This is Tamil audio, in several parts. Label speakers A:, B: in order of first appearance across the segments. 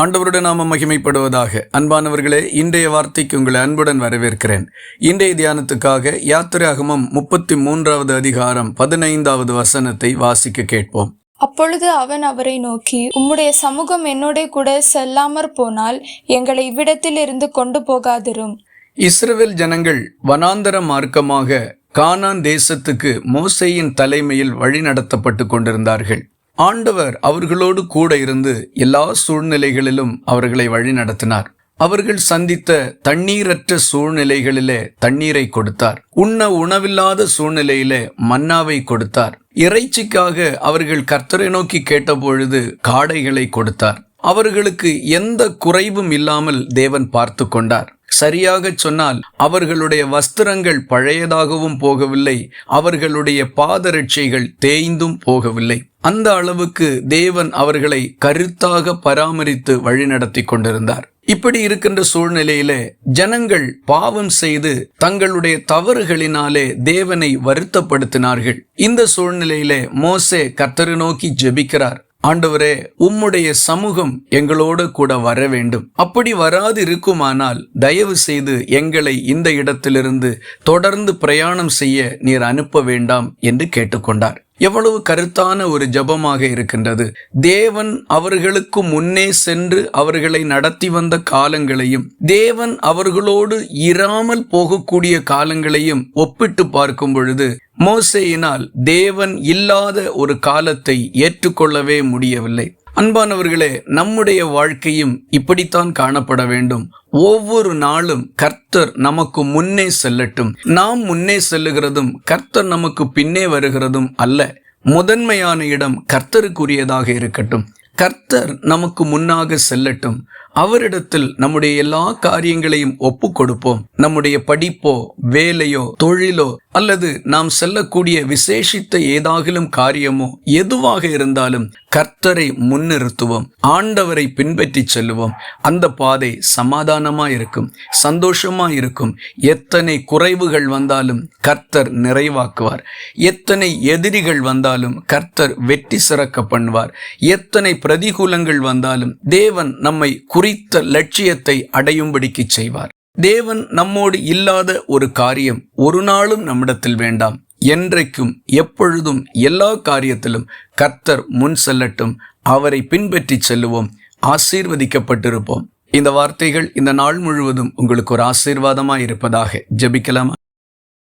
A: ஆண்டவருடைய நாம மகிமைப்படுவதாக. அன்பானவர்களே இன்றைய வார்த்தைக்கு உங்களை அன்புடன் வரவேற்கிறேன். இன்றைய தியானத்துக்காக யாத்திராகமம் முப்பத்தி மூன்றாவது அதிகாரம் பதினைந்தாவது வசனத்தை வாசிக்க கேட்போம்.
B: அப்பொழுது அவன் அவரை நோக்கி உம்முடைய சமூகம் என்னோட கூட செல்லாமற் போனால் எங்களை இவ்விடத்தில் இருந்து கொண்டு போகாதிரும்.
A: இஸ்ரவேல் ஜனங்கள் வனாந்தர மார்க்கமாக கானான் தேசத்துக்கு மோசேயின் தலைமையில் வழிநடத்தப்பட்டு கொண்டிருந்தார்கள். ஆண்டவர் அவர்களோடு கூட இருந்து எல்லா சூழ்நிலைகளிலும் அவர்களை வழிநடத்தினார் அவர்கள் சந்தித்த தண்ணீரற்ற சூழ்நிலைகளிலே தண்ணீரை கொடுத்தார். உண்ண உணவில்லாத சூழ்நிலையிலே மன்னாவை கொடுத்தார். இறைச்சிக்காக அவர்கள் கர்த்தரை நோக்கி கேட்டபொழுது காடைகளை கொடுத்தார். அவர்களுக்கு எந்த குறைவும் இல்லாமல் தேவன் பார்த்து கொண்டார். சரியாக சொன்னால் அவர்களுடைய வஸ்திரங்கள் பழையதாகவும் போகவில்லை அவர்களுடைய பாதரட்சைகள் தேய்ந்தும் போகவில்லை. அந்த அளவுக்கு தேவன் அவர்களை கருத்தாக பராமரித்து வழிநடத்தி கொண்டிருந்தார். இப்படி இருக்கின்ற சூழ்நிலையிலே ஜனங்கள் பாவம் செய்து தங்களுடைய தவறுகளினாலே தேவனை வருத்தப்படுத்தினார்கள். இந்த சூழ்நிலையிலே மோசே கத்தரு நோக்கி ஜெபிக்கிறார். ஆண்டவரே உம்முடைய சமூகம் எங்களோடு கூட வர வேண்டும். அப்படி வராது இருக்குமானால் தயவு செய்து எங்களை இந்த இடத்திலிருந்து தொடர்ந்து பிரயாணம் செய்ய நீர் அனுப்ப வேண்டாம் என்று கேட்டுக்கொண்டார். எவ்வளவு கருத்தான ஒரு ஜபமாக இருக்கின்றது. தேவன் அவர்களுக்கு முன்னே சென்று அவர்களை நடத்தி வந்த காலங்களையும் தேவன் அவர்களோடு இராமல் போகக்கூடிய காலங்களையும் ஒப்பிட்டு பார்க்கும் பொழுது மோசையினால் தேவன் இல்லாத ஒரு காலத்தை ஏற்றுக்கொள்ளவே முடியவில்லை. அன்பானவர்களே நம்முடைய வாழ்க்கையும் இப்படித்தான் காணப்பட வேண்டும். ஒவ்வொரு நாளும் கர்த்தர் நமக்கு முன்னே செல்லட்டும். நாம் முன்னே செல்லுகிறதும் கர்த்தர் நமக்கு பின்னே வருகிறதும் அல்ல. முதன்மையான இடம் கர்த்தருக்குரியதாக இருக்கட்டும். கர்த்தர் நமக்கு முன்னாக செல்லட்டும். அவரிடத்தில் நம்முடைய எல்லா காரியங்களையும் ஒப்பு கொடுப்போம் நம்முடைய படிப்போ வேலையோ தொழிலோ அல்லது நாம் செல்லக்கூடிய விசேஷித்த ஏதாகிலும் காரியமோ எதுவாக இருந்தாலும் கர்த்தரை முன்னிறுத்துவோம். ஆண்டவரை பின்பற்றி செல்லுவோம் அந்த பாதை சமாதானமா இருக்கும் சந்தோஷமா இருக்கும். எத்தனை குறைவுகள் வந்தாலும் கர்த்தர் நிறைவாக்குவார். எத்தனை எதிரிகள் வந்தாலும் கர்த்தர் வெற்றி சிறக்க பண்ணுவார். எத்தனை பிரதிகூலங்கள் வந்தாலும் தேவன் நம்மை குறி குறித்த லட்சியத்தை அடையும்படிக்கு செய்வார். தேவன் நம்மோடு இல்லாத ஒரு காரியம் ஒரு நாளும் நம்மிடத்தில் வேண்டாம். என்றைக்கும் எப்பொழுதும் எல்லா காரியத்திலும் கர்த்தர் முன் செல்லட்டும். அவரை பின்பற்றி செல்லுவோம். ஆசீர்வதிக்கப்பட்டிருப்போம். இந்த வார்த்தைகள் இந்த நாள் முழுவதும் உங்களுக்கு ஒரு ஆசீர்வாதமாக இருப்பதாக ஜெபிக்கலாமா?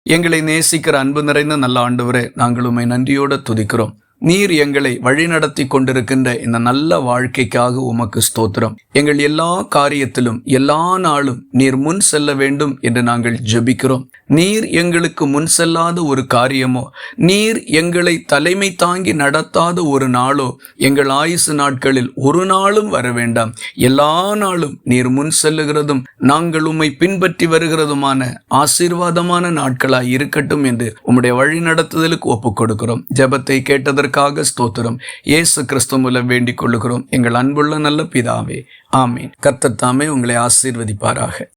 A: எங்களை நேசிக்கிற அன்பு நிறைந்த நல்ல ஆண்டவரே நாங்கள் உண்மை நன்றியோடு துதிக்கிறோம். நீர் எங்களை வழிநடத்தி கொண்டிருக்கின்ற இந்த நல்ல வாழ்க்கைக்காக உமக்கு ஸ்தோத்திரம். எங்கள் எல்லா காரியத்திலும் எல்லா நாளும் நீர் முன் செல்ல வேண்டும் என்று நாங்கள் ஜபிக்கிறோம். நீர் எங்களுக்கு முன் செல்லாத ஒரு காரியமோ நீர் எங்களை தலைமை தாங்கி நடத்தாத ஒரு நாளோ எங்கள் ஆயுசு நாட்களில் ஒரு நாளும் வர வேண்டாம். எல்லா நாளும் நீர் முன் செல்லுகிறதும் நாங்கள் உம்மை பின்பற்றி வருகிறதுமான ஆசீர்வாதமான நாட்களாய் இருக்கட்டும் என்று உம்முடைய வழி நடத்துதலுக்கு ஒப்புக் கொடுக்கிறோம் ஜெபத்தை கேட்டதற்கு அதற்காக ஸ்தோத்திரம். இயேசு கிறிஸ்துவ மூலம் வேண்டிக் கொள்ளுகிறோம். எங்கள் அன்புள்ள நல்ல பிதாவே. ஆமீன். கர்த்தத்தாமே உங்களை ஆசீர்வதிப்பாராக.